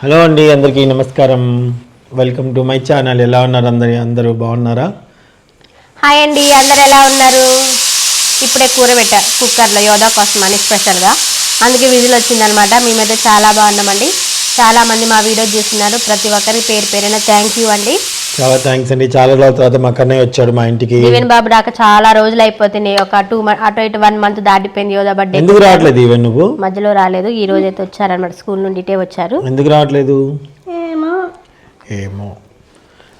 Hello అండి అందరికీ నమస్కారం. వెల్కమ్ టు మై ఛానల్ ఎలా ఉన్నారు అందరి అందరూ బాగున్నారా? హాయ్ అండి అందరు ఎలా ఉన్నారు? ఇప్పుడే కూర పెట్టా కుక్కర్లో యోధా కోసం అని స్పెషల్గా అందుకే విజిల్ వచ్చిందనమాట. మేమైతే చాలా బాగున్నామండి. చాలామంది మా వీడియో చూస్తున్నారు. ప్రతి ఒక్కరి పేరు పేరైనా థ్యాంక్ యూ అండి. చాలా థ్యాంక్స్ అండి. చాలా రోజుల తర్వాత మా కన్నయ్య వచ్చాడు మా ఇంటికి. దీవెన్ బాబు రాక చాలా రోజులు అయిపోతున్నాయి. ఒక టూ మంత్ అటు ఇటు వన్ మంత్ దాటిపోయింది. యోధా బర్త్డే ఎందుకు రావట్లేదు ఈవెన్ నువ్వు? మధ్యలో రాలేదు. ఈ రోజు అయితే వచ్చారనమాట స్కూల్ నుండి ఇటే వచ్చారు. ఎందుకు రావట్లేదు? ఏమో.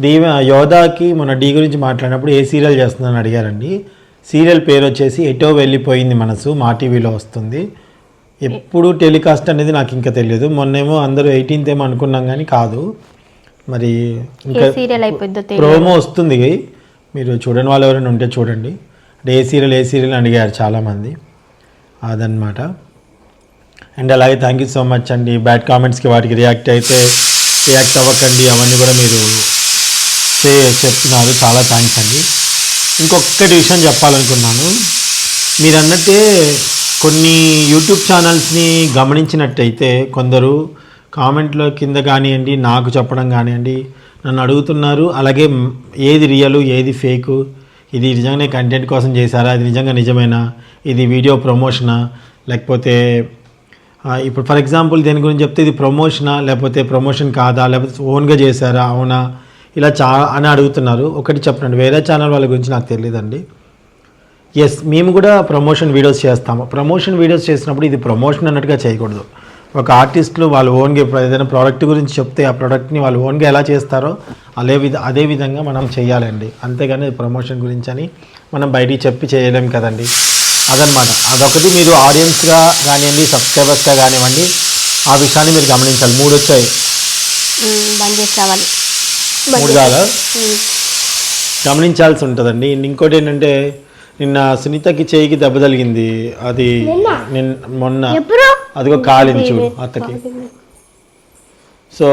దీవ యోధాకి మన డీ గురించి మాట్లాడినప్పుడు ఏ సీరియల్ చేస్తుందని అడిగారండి. సీరియల్ పేరు వచ్చేసి ఎటో వెళ్ళిపోయింది మనసు. మా టీవీలో వస్తుంది. ఎప్పుడు టెలికాస్ట్ అనేది నాకు ఇంకా తెలియదు. మొన్నేమో అందరూ ఎయిటీన్త్ ఏమో అనుకున్నాం కానీ కాదు. మరి ఇంకా సీరియల్ అయిపోద్దో ప్రోమో వస్తుంది మీరు చూడని వాళ్ళు ఎవరైనా ఉంటే చూడండి. అంటే ఏ సీరియల్ ఏ సీరియల్ అడిగారు చాలామంది. అదనమాట అండ్ అలాగే థ్యాంక్ యూ సో మచ్ అండి. బ్యాడ్ కామెంట్స్కి వాటికి రియాక్ట్ అయితే రియాక్ట్ అవ్వకండి. అవన్నీ కూడా మీరు చే చెప్తున్నారు. చాలా థ్యాంక్స్ అండి. ఇంకొకటి విషయం చెప్పాలనుకున్నాను. మీరు అన్నట్టే కొన్ని యూట్యూబ్ ఛానల్స్ని గమనించినట్టయితే కొందరు కామెంట్లో కింద కానివ్వండి నాకు చెప్పడం కానివ్వండి నన్ను అడుగుతున్నారు. అలాగే ఏది రియలు ఏది ఫేకు ఇది నిజంగానే కంటెంట్ కోసం చేశారా ఇది నిజంగా నిజమేనా ఇది వీడియో ప్రమోషనా లేకపోతే ఇప్పుడు ఫర్ ఎగ్జాంపుల్ దేని గురించి చెప్తే ఇది ప్రమోషనా లేకపోతే ప్రమోషన్ కాదా లేకపోతే ఓన్గా చేశారా అవునా ఇలా చా అని అడుగుతున్నారు. ఒకటి చెప్పండి వేరే ఛానల్ వాళ్ళ గురించి నాకు తెలియదండి. ఎస్ మేము కూడా ప్రమోషన్ వీడియోస్ చేస్తాము. ప్రమోషన్ వీడియోస్ చేసినప్పుడు ఇది ప్రమోషన్ అన్నట్టుగా చేయకూడదు. ఒక ఆర్టిస్టులు వాళ్ళు ఓన్గా ఇప్పుడు ఏదైనా ప్రోడక్ట్ గురించి చెప్తే ఆ ప్రోడక్ట్ని వాళ్ళు ఓన్గా ఎలా చేస్తారో అదే విధ అదే విధంగా మనం చేయాలండి. అంతేగాని ప్రమోషన్ గురించి అని మనం బయటికి చెప్పి చేయలేం కదండి. అదనమాట. అదొకటి మీరు ఆడియన్స్గా కానివ్వండి సబ్స్క్రైబర్స్గా కానివ్వండి ఆ విషయాన్ని మీరు గమనించాలి. మూడు వచ్చాయి. ఉమ్, బంద్ చేసి రావాలి. మూడు కాదా. గమనించాల్సి ఉంటుందండి. ఇంకోటి ఏంటంటే నిన్న సునీతకి చేయికి దెబ్బ తగిలింది. అది నిన్న? మొన్న. అదిగో కాలింది చూడు అత్తకి. సో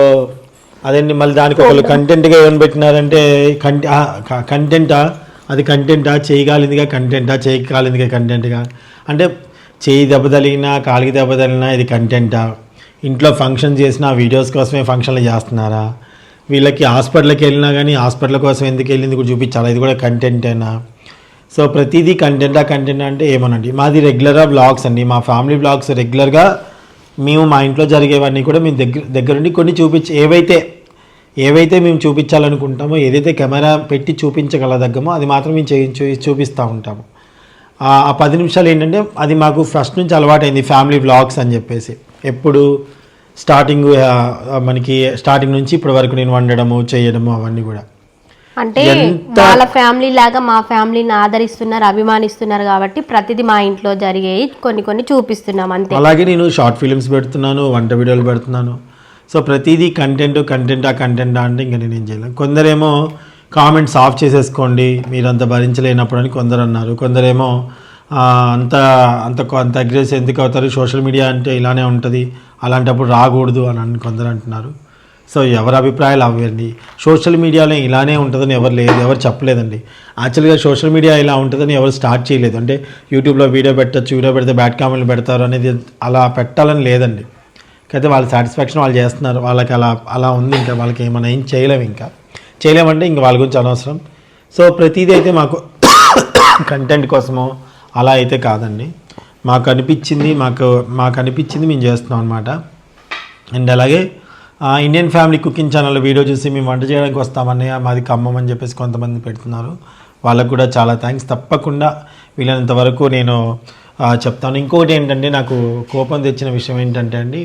అదండి మళ్ళీ దానికి ఒకళ్ళు కంటెంట్గా ఏమని పెట్టినారంటే కంటె కంటెంటా అది కంటెంటా చేయి కాలిందిగా కంటెంటా చేయి కాలిందిగా కంటెంట్గా అంటే చేయి దెబ్బ తగిలినా కాలికి దెబ్బ తగిలినా ఇది కంటెంటా ఇంట్లో ఫంక్షన్ చేసిన వీడియోస్ కోసమే ఫంక్షన్లు చేస్తున్నారా? వీళ్ళకి హాస్పిటల్కి వెళ్ళినా కానీ హాస్పిటల్ కోసం ఎందుకు వెళ్ళింది కూడా చూపించాలి? ఇది కూడా కంటెంటేనా సో ప్రతిదీ కంటెంటా కంటెంట్ అంటే ఏమోనండి. మాది రెగ్యులర్గా బ్లాగ్స్ అండి. మా ఫ్యామిలీ బ్లాగ్స్ రెగ్యులర్గా మేము మా ఇంట్లో జరిగేవన్నీ కూడా మేము దగ్గర దగ్గరుండి కొన్ని చూపించి ఏవైతే ఏవైతే మేము చూపించాలనుకుంటామో ఏదైతే కెమెరా పెట్టి చూపించగలదగ్గమో అది మాత్రం మేము చేయించు చూపిస్తూ ఉంటాము. ఆ పది నిమిషాలు ఏంటంటే అది మాకు ఫస్ట్ నుంచి అలవాటైంది ఫ్యామిలీ బ్లాగ్స్ అని చెప్పేసి. ఎప్పుడు స్టార్టింగ్ మనకి స్టార్టింగ్ నుంచి ఇప్పటి వరకు నేను వండడము చేయడము అవన్నీ కూడా. అంటే వాళ్ళ ఫ్యామిలీ లాగా మా ఫ్యామిలీని ఆదరిస్తున్నారు అభిమానిస్తున్నారు కాబట్టి ప్రతిదీ మా ఇంట్లో జరిగేవి కొన్ని కొన్ని చూపిస్తున్నాం అంతే. అలాగే నేను షార్ట్ ఫిలిమ్స్ పెడుతున్నాను వంట వీడియోలు పెడుతున్నాను. సో ప్రతిదీ కంటెంట్ కంటెంట్ ఆ కంటెంట్ అంటే ఇంకా నేను ఏం చేయలేను. కొందరేమో కామెంట్స్ ఆఫ్ చేసేసుకోండి మీరు అంత భరించలేనప్పుడు అని కొందరు అన్నారు. కొందరేమో "ఆ, అంత అంత అంత అగ్రెసివ్ ఎందుకు అవుతారు? సోషల్ మీడియా అంటే ఇలానే ఉంటుంది అలాంటప్పుడు రాకూడదు అని అని కొందరు అంటున్నారు. సో ఎవరి అభిప్రాయాలు అవ్వండి. సోషల్ మీడియాలో ఇలానే ఉంటుందని ఎవరు లేదు ఎవరు చెప్పలేదండి. యాక్చువల్గా సోషల్ మీడియా ఇలా ఉంటుందని ఎవరు స్టార్ట్ చేయలేదు. అంటే యూట్యూబ్లో వీడియో పెట్టచ్చు వీడియో పెడితే బ్యాడ్ కామెంట్లు పెడతారు అనేది అలా పెట్టాలని లేదండి. అయితే వాళ్ళ సాటిస్ఫాక్షన్ వాళ్ళు చేస్తున్నారు. వాళ్ళకి అలా అలా ఉంది ఇంకా. వాళ్ళకి ఏమైనా ఏం చేయలేము ఇంకా. చేయలేమంటే ఇంక వాళ్ళ గురించి అనవసరం. సో ప్రతిదీ అయితే మాకు కంటెంట్ కోసమో అలా అయితే కాదండి. మాకు అనిపించింది మాకు మాకు అనిపించింది మేము చేస్తున్నాం అనమాట అండ్ అలాగే Indian family cooking channel video చూసి మేము వంట చేయడానికి వస్తామన్నయ్య మాది ఖమ్మం అని చెప్పేసి కొంతమంది పెడుతున్నారు. వాళ్ళకు కూడా చాలా థ్యాంక్స్ తప్పకుండా వీలైనంత వరకు నేను చెప్తాను. ఇంకొకటి ఏంటంటే నాకు కోపం తెచ్చిన విషయం ఏంటంటే అండి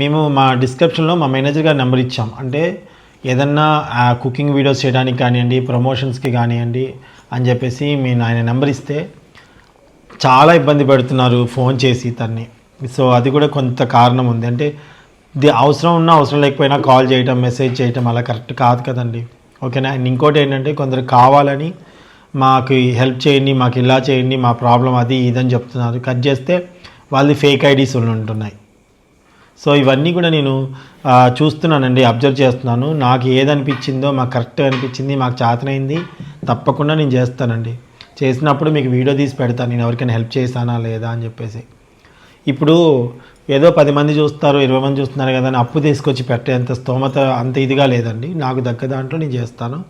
మేము మా డిస్క్రిప్షన్లో మా మేనేజర్ గారి నెంబర్ ఇచ్చాం. అంటే ఏదన్నా కుకింగ్ వీడియోస్ చేయడానికి కానివ్వండి ప్రమోషన్స్కి కానివ్వండి అని చెప్పేసి నేను ఆయన నెంబర్ ఇస్తే చాలా ఇబ్బంది పెడుతున్నారు ఫోన్ చేసి తన్ని సో అది కూడా కొంత కారణం ఉంది. అంటే అవసరం ఉన్నా అవసరం లేకపోయినా కాల్ చేయటం మెసేజ్ చేయటం అలా కరెక్ట్ కాదు కదండి. ఓకేనా? అండ్ ఇంకోటి ఏంటంటే కొందరు కావాలని మాకు హెల్ప్ చేయండి మాకు ఇలా చేయండి మా ప్రాబ్లం అది ఇదని చెప్తున్నారు. కట్ చేస్తే వాళ్ళది ఫేక్ ఐడీస్ ఉంటున్నాయి. సో ఇవన్నీ కూడా నేను చూస్తున్నానండి అబ్జర్వ్ చేస్తున్నాను. నాకు ఏది అనిపించిందో మాకు కరెక్ట్ అనిపించింది మాకు చేతనైంది తప్పకుండా నేను చేస్తానండి. చేసినప్పుడు మీకు వీడియో తీసి పెడతాను నేను ఎవరికైనా హెల్ప్ చేశానా లేదా అని చెప్పేసి. ఇప్పుడు ఏదో పది మంది చూస్తారు ఇరవై మంది చూస్తున్నారు కదా అని అప్పు తీసుకొచ్చి పెట్టేంత స్తోమత అంత ఇదిగా లేదండి. నాకు దగ్గర దాంట్లో నేను చేస్తాను.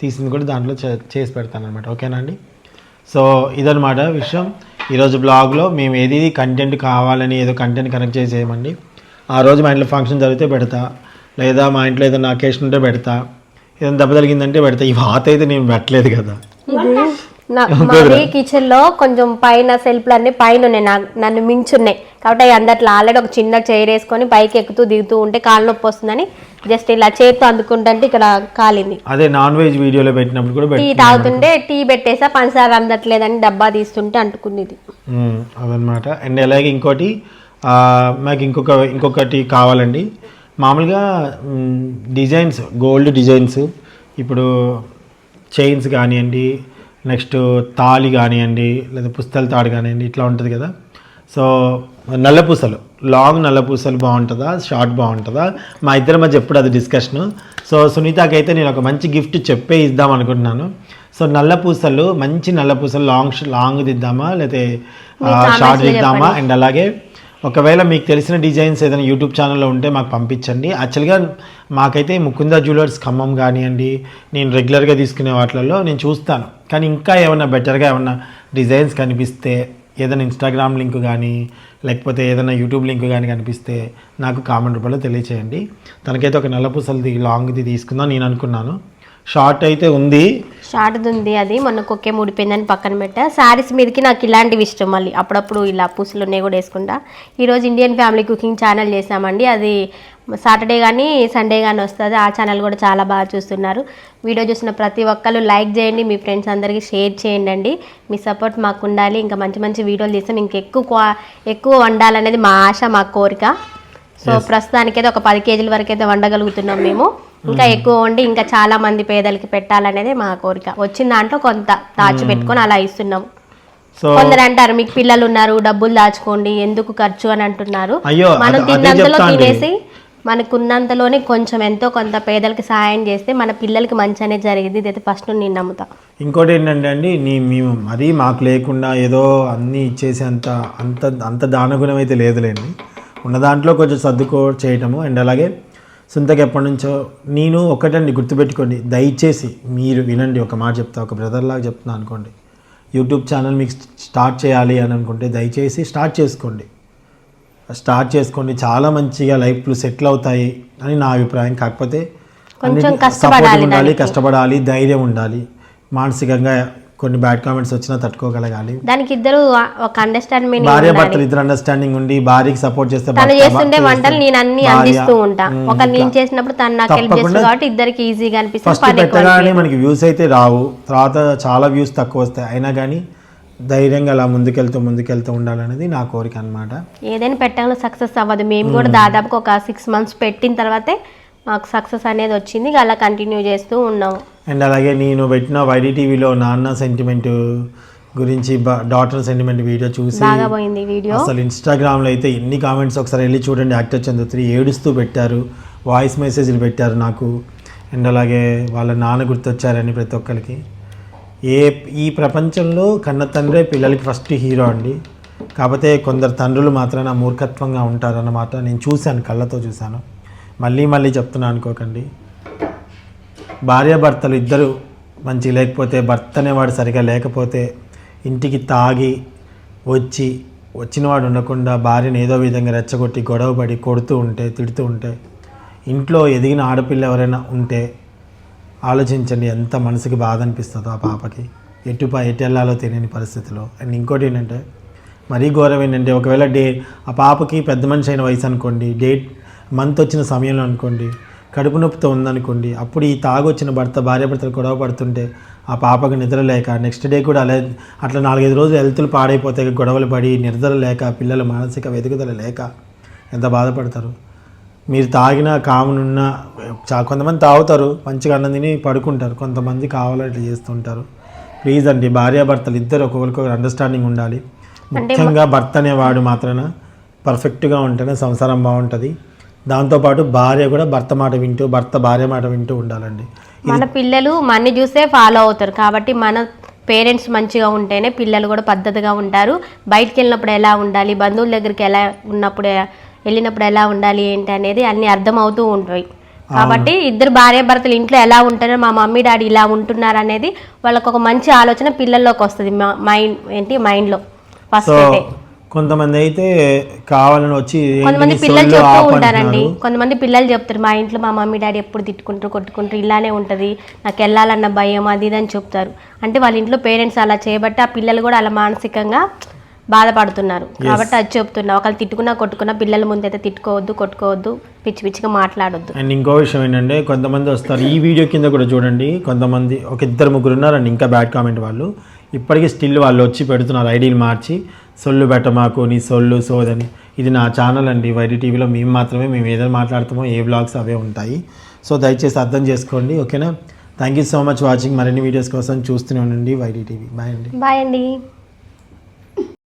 తీసింది కూడా దాంట్లో చే- చేసి పెడతాను అనమాట ఓకేనండి సో ఇదనమాట విషయం. ఈరోజు బ్లాగ్లో మేము ఏది కంటెంట్ కావాలని ఏదో కంటెంట్ కనెక్ట్ చేసి చేయమండి. ఆ రోజు మా ఇంట్లో ఫంక్షన్ జరిగితే పెడతా. లేదా మా ఇంట్లో ఏదైనా అకేషన్ ఉంటే పెడతా. ఏదైనా దెబ్బ తగిలిందంటే పెడతా. ఈ వాత అయితే నేను పెట్టలేదు కదా. మాది కిచెన్లో కొంచెం పైన సెల్ఫ్లు అన్ని పైన ఉన్నాయి నన్ను మించున్నాయి. కాబట్టి అవి అందట్లో ఆల్రెడీ ఒక చిన్న చైర్ వేసుకొని పైకి ఎక్కుతూ దిగుతూ ఉంటే కాలు నొప్పి వస్తుందని జస్ట్ ఇలా చేతితో అందుకుంటే ఇక్కడ కాలింది. అదే నాన్ వెజ్ వీడియోలో పెట్టినప్పుడు కూడా టీ తాగుతుంటే టీ పెట్టేసా పంచదార అందట్లేదని డబ్బా తీస్తుంటే అంటుకుంది. అదనమాట అండ్ అలాగే ఇంకోటి మాకు ఇంకొక ఇంకొకటి కావాలండి. మామూలుగా డిజైన్స్ గోల్డ్ డిజైన్స్ ఇప్పుడు చైన్స్ కానివ్వండి నెక్స్ట్ తాళి కానివ్వండి లేదా పుస్తల తాడు కానివ్వండి ఇట్లా ఉంటుంది కదా. సో నల్ల పూసలు లాంగ్ నల్ల పూసలు బాగుంటుందా షార్ట్ బాగుంటుందా? మా ఇద్దరి మధ్య ఎప్పుడు అది డిస్కషన్. సో సునీతకి అయితే నేను ఒక మంచి గిఫ్ట్ చెప్పే ఇద్దాం అనుకుంటున్నాను. సో నల్ల పూసలు మంచి నల్ల పూసలు లాంగ్ లాంగ్ దిద్దామా లేకపోతే షార్ట్ దిద్దామా? అండ్ అలాగే ఒకవేళ మీకు తెలిసిన డిజైన్స్ ఏదైనా యూట్యూబ్ ఛానల్లో ఉంటే మాకు పంపించండి. యాక్చువల్గా మాకైతే ముకుంద జ్యువెలర్స్ ఖమ్మం కానివ్వండి నేను రెగ్యులర్గా తీసుకునే వాటిలలో నేను చూస్తాను. కానీ ఇంకా ఏమైనా బెటర్గా ఏమైనా డిజైన్స్ కనిపిస్తే ఏదైనా ఇన్స్టాగ్రామ్ లింక్ కానీ లేకపోతే ఏదైనా యూట్యూబ్ లింక్ కానీ కనిపిస్తే నాకు కామెంట్ రూపంలో తెలియచేయండి. తనకైతే ఒక నల్ల పూసలది లాంగ్ది తీసుకుందాం నేను అనుకున్నాను. షార్ట్ అయితే ఉంది. షార్ట్ ఉంది అది. మొన్న కుక్కే ముడిపోయిందని పక్కన పెట్టా. శారీస్ మీదకి నాకు ఇలాంటివి ఇష్టం మళ్ళీ. అప్పుడప్పుడు ఇలా పూసలు ఉన్నాయి కూడా వేసుకుంటా. ఈరోజు ఇండియన్ ఫ్యామిలీ కుకింగ్ ఛానల్ చేసామండి. అది సాటర్డే కానీ సండే కానీ వస్తుంది. ఆ ఛానల్ కూడా చాలా బాగా చూస్తున్నారు. వీడియో చూసిన ప్రతి ఒక్కరు లైక్ చేయండి. మీ ఫ్రెండ్స్ అందరికీ షేర్ చేయండి అండి. మీ సపోర్ట్ మాకు ఉండాలి. ఇంకా మంచి మంచి వీడియోలు తీస్తాం. ఇంకా ఎక్కువ క్వా- ఎక్కువ వండాలనేది మా ఆశ మా కోరిక. సో ప్రస్తుతానికైతే ఒక పది కేజీల వరకు అయితే వండగలుగుతున్నాం మేము. ఇంకా ఎక్కువ వండి ఇంకా చాలా మంది పేదలకి పెట్టాలనేది మా కోరిక. వచ్చిన దాంట్లో కొంత దాచి పెట్టుకొని అలా ఇస్తున్నాం. కొందరు అంటారు మీకు పిల్లలు ఉన్నారు డబ్బులు దాచుకోండి ఎందుకు ఖర్చు? అని అంటున్నారు. మనం తిన్నంతలో. తినేసి మనకున్నంతలోనే కొంచెం ఎంతో కొంత పేదలకి సహాయం చేస్తే మన పిల్లలకి మంచి అనేది జరిగింది. ఇదైతే ఫస్ట్ నేను నమ్ముతా. ఇంకోటి ఏంటంటే అండి నీ మేము మరీ మాకు లేకుండా ఏదో అన్నీ ఇచ్చేసి అంత అంత అంత దానగుణం అయితే లేదులేండి. ఉన్న దాంట్లో కొంచెం సర్దుకో చేయటము అండ్ అలాగే సొంతకి ఎప్పటి నుంచో నేను ఒకటండి గుర్తుపెట్టుకోండి. దయచేసి మీరు వినండి ఒక మాట చెప్తా ఒక బ్రదర్ లాగా చెప్తున్నా అనుకోండి. యూట్యూబ్ ఛానల్ మీకు స్టార్ట్ చేయాలి అని అనుకుంటే దయచేసి స్టార్ట్ చేసుకోండి. స్టార్ట్ చేసుకోండి. చాలా మంచిగా లైఫ్లు సెటిల్ అవుతాయి అని నా అభిప్రాయం. కాకపోతే support ఉండాలి. కష్టపడాలి ధైర్యం ఉండాలి. మానసికంగా కొన్ని బ్యాడ్ కామెంట్స్ వచ్చినా తట్టుకోగలగాలి. దానికి ఇద్దరు ఒక అండర్స్టాండింగ్ భార్య భర్తలు ఇద్దరు అండర్స్టాండింగ్ ఉండి భార్యకి సపోర్ట్ చేస్తే తను చేస్తుండే వంటలు నేను అన్ని. అందిస్తూ ఉంటా. ఒక నేను చేసినప్పుడు తను నాకు హెల్ప్ చేస్తుంది కాబట్టి ఇద్దరికి ఈజీగా అనిపిస్తుంది. ఫస్ట్ పెట్టగానే. మనకి వ్యూస్ అయితే రావు. తర్వాత చాలా వ్యూస్ తక్కువ వస్తాయి. అయినా కానీ ధైర్యంగా అలా ముందుకెళ్తూ ముందుకెళ్తూ ఉండాలనేది నా కోరిక అన్నమాట. ఏదైనా పెట్టడంలో సక్సెస్ అవ్వదు. మేము కూడా దాదాపుగా ఒక సిక్స్ మంత్స్ పెట్టిన తర్వాతే మాకు సక్సెస్ అనేది వచ్చింది. అలా కంటిన్యూ చేస్తూ ఉన్నాము అండ్ అలాగే నేను పెట్టిన వైడి టీవీలో నాన్న సెంటిమెంట్ గురించి డాటర్ సెంటిమెంట్ వీడియో చూసి అసలు ఇన్స్టాగ్రామ్లో అయితే ఎన్ని కామెంట్స్ ఒకసారి వెళ్ళి చూడండి. యాక్టర్ చంద్రత్రి ఏడుస్తూ పెట్టారు. వాయిస్ మెసేజ్లు పెట్టారు నాకు. అండ్ అలాగే వాళ్ళ నాన్న గుర్తొచ్చారని ప్రతి ఒక్కరికి. ఏ ఈ ప్రపంచంలో కన్న తండ్రే పిల్లలకి ఫస్ట్ హీరో అండి. కాకపోతే కొందరు తండ్రులు మాత్రం మూర్ఖత్వంగా ఉంటారన్నమాట. నేను చూశాను కళ్ళతో చూశాను. మళ్ళీ మళ్ళీ చెప్తున్నా అనుకోకండి. భార్యాభర్తలు ఇద్దరు మంచి లేకపోతే భర్త అనేవాడు సరిగా లేకపోతే ఇంటికి తాగి వచ్చి వచ్చినవాడు ఉండకుండా భార్యను ఏదో విధంగా రెచ్చగొట్టి గొడవపడి కొడుతూ ఉంటే తిడుతూ ఉంటే ఇంట్లో ఎదిగిన ఆడపిల్ల ఎవరైనా ఉంటే ఆలోచించండి ఎంత మనసుకి బాధ అనిపిస్తుందో ఆ పాపకి. ఎటు పా ఎటు వెళ్ళాలో తెలియని పరిస్థితిలో. అండ్ ఇంకోటి ఏంటంటే మరీ ఘోరం ఏంటంటే ఒకవేళ డే ఆ పాపకి పెద్ద మనిషి అయిన వయసు అనుకోండి డేట్ మంత్ వచ్చిన సమయంలో అనుకోండి కడుపు నొప్పితో ఉందనుకోండి అప్పుడు ఈ తాగొచ్చిన భర్త భార్య భర్తలు గొడవ పడుతుంటే ఆ పాపకు నిద్ర లేక నెక్స్ట్ డే కూడా అలా అట్లా నాలుగైదు రోజులు హెల్త్లు పాడైపోతాయి గొడవలు పడి నిద్ర లేక పిల్లల మానసిక వెతుకుదల లేక ఎంత బాధపడతారు? మీరు తాగిన కామునున్న చా కొంతమంది తాగుతారు మంచిగా అన్నం తిని పడుకుంటారు కొంతమంది కావాలని ఇట్లా చేస్తుంటారు. ప్లీజ్ అండి భార్యాభర్తలు ఇద్దరు ఒకరికొకరు అండర్స్టాండింగ్ ఉండాలి. ముఖ్యంగా భర్త అనేవాడు మాత్రాన పర్ఫెక్ట్గా ఉంటేనే సంసారం బాగుంటుంది. దాంతోపాటు భార్య కూడా భర్త మాట వింటూ భర్త భార్య మాట వింటూ ఉండాలండి. మన పిల్లలు మన్ని చూసే ఫాలో అవుతారు. కాబట్టి మన పేరెంట్స్ మంచిగా ఉంటేనే పిల్లలు కూడా పద్ధతిగా ఉంటారు. బయటికి వెళ్ళినప్పుడు ఎలా ఉండాలి? బంధువుల దగ్గరికి ఎలా ఉన్నప్పుడు వెళ్ళినప్పుడు ఎలా ఉండాలి ఏంటి అనేది అన్నీ అర్థమవుతూ ఉంటాయి. కాబట్టి ఇద్దరు భార్య భర్తలు ఇంట్లో ఎలా ఉంటారో మా మమ్మీ డాడీ ఇలా ఉంటున్నారు అనేది వాళ్ళకు ఒక మంచి ఆలోచన పిల్లల్లోకి వస్తుంది. మైండ్ ఏంటి? మైండ్లో ఫస్ట్ కొంతమంది అయితే కావాలని వచ్చి కొంతమంది పిల్లలు చెప్తూ ఉంటారండి. కొంతమంది పిల్లలు చెప్తారు మా ఇంట్లో మా మమ్మీ డాడీ ఎప్పుడు తిట్టుకుంటారు కొట్టుకుంటారు ఇలానే ఉంటుంది నాకు వెళ్ళాలన్న భయం అది ఇది అని చెప్తారు. అంటే వాళ్ళ ఇంట్లో పేరెంట్స్ అలా చేయబట్టి ఆ పిల్లలు కూడా అలా మానసికంగా బాధపడుతున్నారు. కాబట్టి అది చెప్తున్నా. ఒకళ్ళు తిట్టుకున్నా కొట్టుకున్నా పిల్లల ముందైతే తిట్టుకోవద్దు కొట్టుకోవద్దు పిచ్చి పిచ్చిగా మాట్లాడొద్దు. అండ్ ఇంకో విషయం ఏంటంటే కొంతమంది వస్తారు. ఈ వీడియో కింద కూడా చూడండి. కొంతమంది ఒక ఇద్దరు ముగ్గురు ఉన్నారండి ఇంకా బ్యాడ్ కామెంట్ వాళ్ళు. ఇప్పటికీ స్టిల్ వాళ్ళు వచ్చి పెడుతున్నారు ఐడీలు మార్చి. సొల్లు పెట్టమాకు నీ సొల్లు సోదని. ఇది నా ఛానల్ అండి. వైడి టీవీలో మేము మాత్రమే మేము ఏదైనా మాట్లాడుతామో ఏ బ్లాగ్స్ అవే ఉంటాయి. సో దయచేసి అర్థం చేసుకోండి ఓకేనా? Thank you so much watching మరిన్ని వీడియోస్ కోసం చూస్తూనే ఉండండి వైడి టీవీ. బాయ్ అండి. బాయ్ అండి.